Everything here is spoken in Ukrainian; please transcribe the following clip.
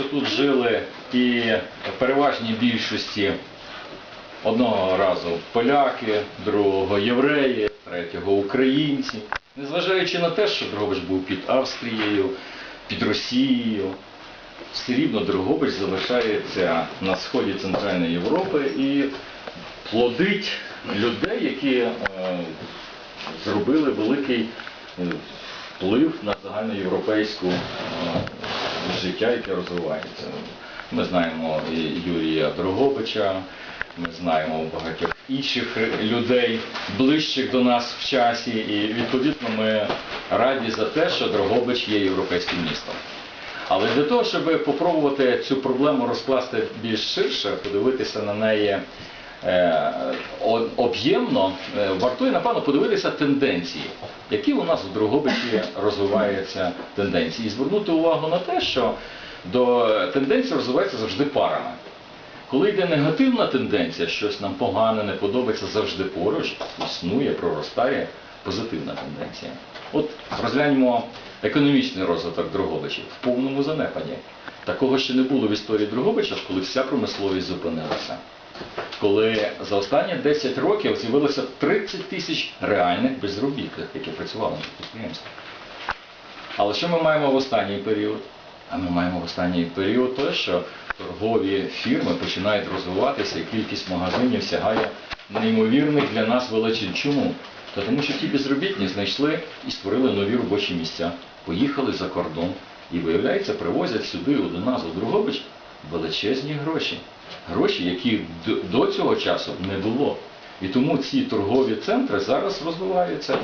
що тут жили і в переважній більшості одного разу поляки, другого євреї, третього українці. Незважаючи на те, що Дрогобич був під Австрією, під Росією, все рівно Дрогобич залишається на сході Центральної Європи і плодить людей, які е, зробили великий е, вплив на загальноєвропейську е, життя, яке розвивається. Ми знаємо Юрія Дрогобича, ми знаємо багатьох інших людей, ближчих до нас в часі, і відповідно ми раді за те, що Дрогобич є європейським містом. Але для того, щоб попробувати цю проблему розкласти більш ширше, подивитися на неї об'ємно, е, вартує, напевно, подивитися тенденції, які у нас в Другобичі розвиваються тенденції. І звернути увагу на те, що до тенденції розвиваються завжди парами. Коли йде негативна тенденція, щось нам погане, не подобається, завжди поруч існує, проростає позитивна тенденція. От розгляньмо економічний розвиток Дрогобичів в повному занепаді. Такого ще не було в історії Дрогобича, коли вся промисловість зупинилася. Коли за останні 10 років з'явилося 30 тисяч реальних безробітних, які працювали на підприємстві. Але що ми маємо в останній період? А ми маємо в останній період те, що торгові фірми починають розвиватися, і кількість магазинів сягає неймовірних для нас величин. Чому? Та тому що ті безробітні знайшли і створили нові робочі місця, поїхали за кордон і, виявляється, привозять сюди до нас, у Другобич, величезні гроші. Гроші, які до цього часу не було. І тому ці торгові центри зараз розвиваються.